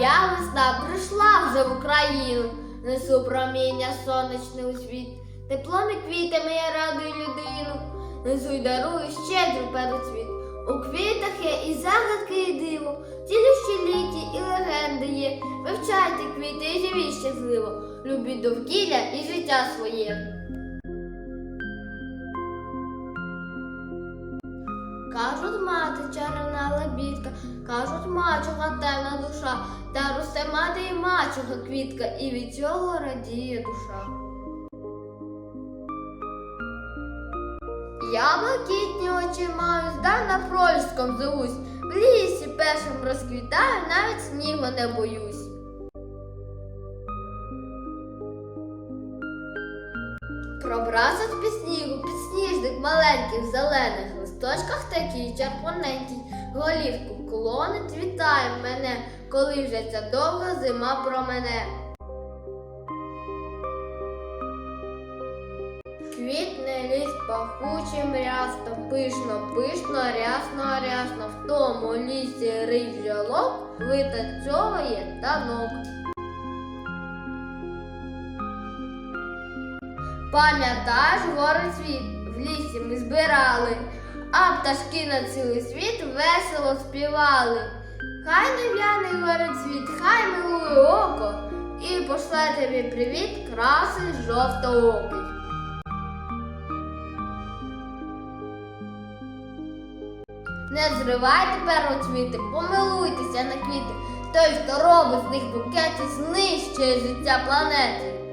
Я весна прийшла вже в Україну, несу проміння сонячне у світ. Теплом і квітами я радую людину, несу й дарую щедру перецвіт. У квітах є і загадки, і диво, цілющі літі і легенди є. Вивчайте квіти і живіть щасливо, любіть довкілля і життя своє. Кажуть, мати чарівна лебідка, кажуть, мачуха темна душа, та росте мати і мачуха квітка, і від цього радіє душа. Я блакитні очі маю, здана проліском зовусь, в лісі першим розквітаю, навіть снігу не боюсь. Пробразить під снігу, підсніжник маленький в зелених листочках такий червоненький, голівку клонить, вітає мене, коли вже ця довга зима про мене. Квітне ліс пахучим рястом, пишно, пишно, рясно, рясно, в тому лісі рий бджолок, витанцьовує танок. Пам'ятаєш гори світ, в лісі ми збирали, а пташки на цілий світ весело співали. Хай не в'яний горить світ, хай милує око, і пошле тобі привіт, красень жовтоокий. Не зривайте первоцвіти, помилуйтеся на квіти. Той, хто робить з них букети, знищує життя планети.